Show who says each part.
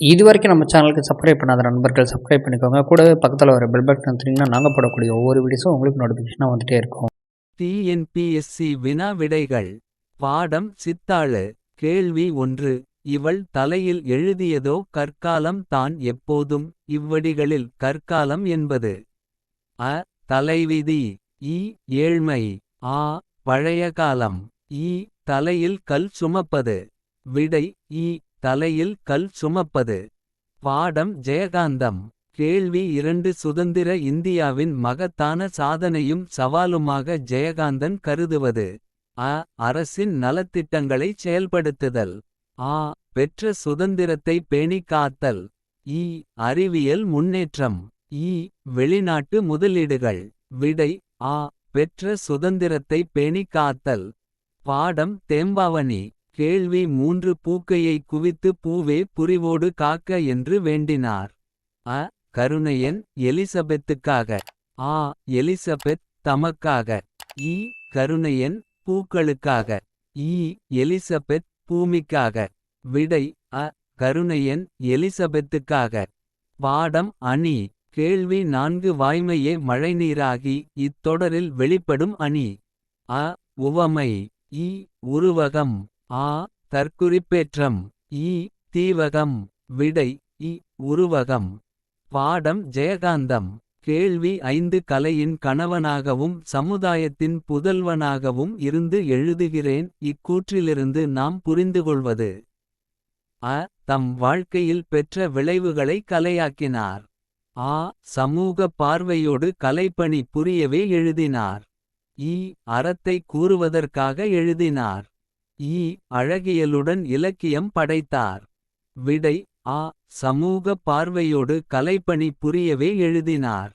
Speaker 1: இது வரைக்கும் நம்ம சேனலுக்கு சப்ஸ்கிரைப் பண்ணாத நண்பர்கள் சப்ஸ்கிரைப் பண்ணிக்கோங்க. கூடவே பக்கத்தில் வர பெல் பட்டன் வந்தீங்கன்னா நாங்கள் போடக்கூடிய ஒவ்வொரு வீடியோஸும் உங்களுக்கு நோட்டிஃபிகேஷனாக வந்துட்டே இருக்கும்.
Speaker 2: டிஎன்பிஎஸ்சி வினா விடைகள் பாடம் சித்தாளு. கேள்வி ஒன்று. இவள் தலையில் எழுதியதோ கற்காலம் தான் எப்போதும். இவ்வடிகளில் கற்காலம் என்பது அ தலைவிதி இ ஏழ்மை ஆ பழைய காலம். இ தலையில் கல் சுமப்பது. விடை இ தலையில் கல் சுமப்பது. பாடம் ஜெயகாந்தம். கேள்வி இரண்டு. சுதந்திர இந்தியாவின் மகத்தான சாதனையும் சவாலுமாக ஜெயகாந்தன் கருதுவது. அ. அரசின் நலத்திட்டங்களைச் செயல்படுத்துதல். ஆ. பெற்ற சுதந்திரத்தை பேணி காத்தல். இ. அறிவியல் முன்னேற்றம். இ. வெளிநாட்டு முதலீடுகள். விடை ஆ. பெற்ற சுதந்திரத்தை பேணி காத்தல். பாடம் தேம்பாவணி. கேள்வி மூன்று பூக்கையை குவித்து பூவே புரிவோடு காக்க என்று வேண்டினார். அ கருணையன் எலிசபெத்துக்காக. ஆ எலிசபெத் தமக்காக. ஈ கருணையன் பூக்களுக்காக. ஈ எலிசபெத் பூமிக்காக. விடை அ கருணையன் எலிசபெத்துக்காக. பாடம் அணி. கேள்வி நான்கு வாய்மையே மழைநீராகி இத்தொடரில் வெளிப்படும் அணி. அ உவமை. ஈ உருவகம். ஆ தற்குறிப்பேற்றம் ஈ தீவகம் விடை இ உருவகம். பாடம் ஜெயகாந்தம். கேள்வி ஐந்து கலையின் கணவனாகவும் சமுதாயத்தின் புதல்வனாகவும் இருந்து எழுதுகிறேன். இக்கூற்றிலிருந்து நாம் புரிந்துகொள்வது. அ தம் வாழ்க்கையில் பெற்ற விளைவுகளை கலையாக்கினார். ஆ சமூக பார்வையோடு கலைப்பணி புரியவே எழுதினார். ஈ அறத்தை கூறுவதற்காக எழுதினார். ஈ அழகியலுடன் இலக்கியம் படைத்தார். விடை ஆ. சமூக பார்வையோடு கலைப்பணி புரியவே எழுதினார்.